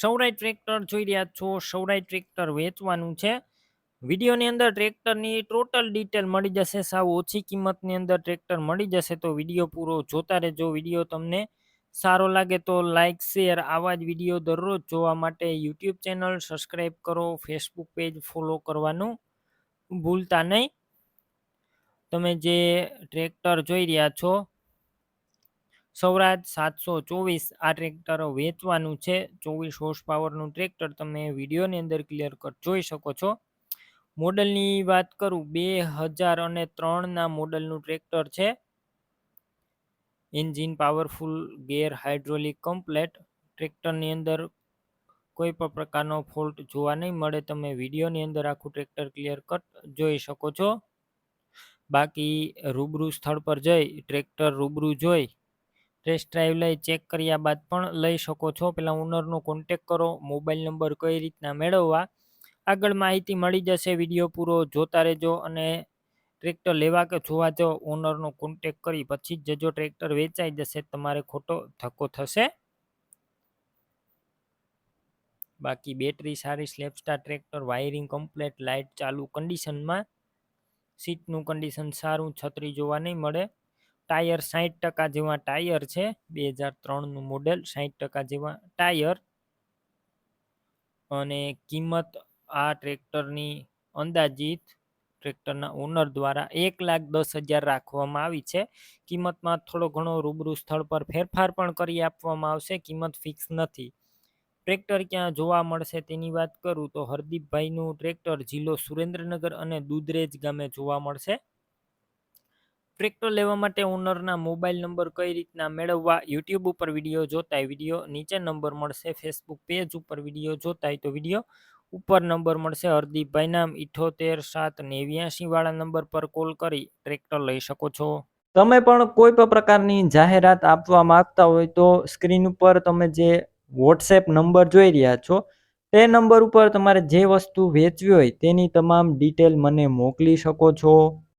સૌરાય tractor જોઈ રહ્યા છો. સૌરાય ટ્રેક્ટર વેચવાનું છે. વિડીયોની અંદર ટ્રેક્ટરની ટોટલ ડિટેલ મળી જશે. સાવ ઓછી કિંમતની અંદર ટ્રેક્ટર મળી જશે તો વીડિયો પૂરો જોતા રહેજો. વીડિયો તમને સારો લાગે તો લાઇક શેર આવા જ વીડિયો દરરોજ જોવા માટે યુટ્યુબ ચેનલ સબસ્ક્રાઈબ કરો. ફેસબુક પેજ ફોલો કરવાનું ભૂલતા નહીં. તમે જે ટ્રેક્ટર જોઈ રહ્યા છો સૌરાજ સાતસો ચોવીસ આ ટ્રેક્ટર વેચવાનું છે. ચોવીસ હોર્સ પાવરનું ટ્રેક્ટર તમે વિડીયોની અંદર ક્લિયર કટ જોઈ શકો છો. મોડલની વાત કરું, બે હજાર અને ત્રણના મોડલનું ટ્રેક્ટર છે. Engine powerful gear hydraulic complete ટ્રેક્ટરની અંદર કોઈ પણ પ્રકારનો ફોલ્ટ જોવા નહીં મળે, તમે વિડીયોની અંદર આખું ટ્રેક્ટર ક્લિયર કટ જોઈ શકો છો. બાકી રૂબરૂ સ્થળ પર જઈ, ટ્રેક્ટર રૂબરૂ જોઈ ટેસ્ટ ડ્રાઈવ લઈ ચેક કર્યા બાદ પણ લઈ શકો છો. પહેલાં ઓનરનો કોન્ટેક કરો મોબાઈલ નંબર કઈ રીતના મેળવવા. આગળ માહિતી મળી જશે વીડિયો પૂરો જોતા રહેજો અને ટ્રેક્ટર લેવા કે જોવા જો ઓનરનો કોન્ટેક કરી, પછી જ જજો ટ્રેક્ટર વેચાઈ જશે, તમારે ખોટો ધક્કો થશે. બાકી બેટરી સારી સ્લેપસ્ટાર ટ્રેક્ટર વાયરિંગ કમ્પ્લેટ લાઇટ ચાલુ કન્ડિશનમાં સીટનું કન્ડિશન સારું, છત્રી જોવા નહીં મળે. ટાયર સાહીઠ ટકા જેવા ટાયર છે, બે હજાર ત્રણનું મોડેલ સાહીઠ ટકા જેવા ટાયર. અને કિંમત આ ટ્રેક્ટરની અંદાજિત, ટ્રેક્ટરના ઓનર દ્વારા એક લાખ દસ હજાર રાખવામાં આવી છે. કિંમતમાં થોડો ઘણો રૂબરૂ સ્થળ પર ફેરફાર પણ કરી આપવામાં આવશે, કિંમત ફિક્સ નથી. ટ્રેક્ટર ક્યાં જોવા મળશે તેની વાત કરું તો હરદીપભાઈનું ટ્રેક્ટર જિલ્લો સુરેન્દ્રનગર અને દુધરેજ ગામે જોવા મળશે. ટ્રેક્ટર લેવા માટે ઓનરના મોબાઈલ નંબર કઈ રીતના મેળવવા યુટ્યુબ ઉપર વીડિયો જોતા વીડિયો નીચે નંબર મળશે ફેસબુક પેજ ઉપર વીડિયો જોતા તો વીડિયો ઉપર નંબર મળશે. હરદીપભાઈ નામ ઇઠોતેર સાત નેવ્યાસી વાળા નંબર પર કોલ કરી ટ્રેક્ટર લઈ શકો છો. તમે પણ કોઈ પણ પ્રકારની જાહેરાત આપવા માંગતા હોય તો સ્ક્રીન ઉપર તમે જે વોટ્સએપ નંબર જોઈ રહ્યા છો, તે નંબર ઉપર તમારે જે વસ્તુ વેચવી હોય તેની તમામ ડિટેલ મને મોકલી શકો છો.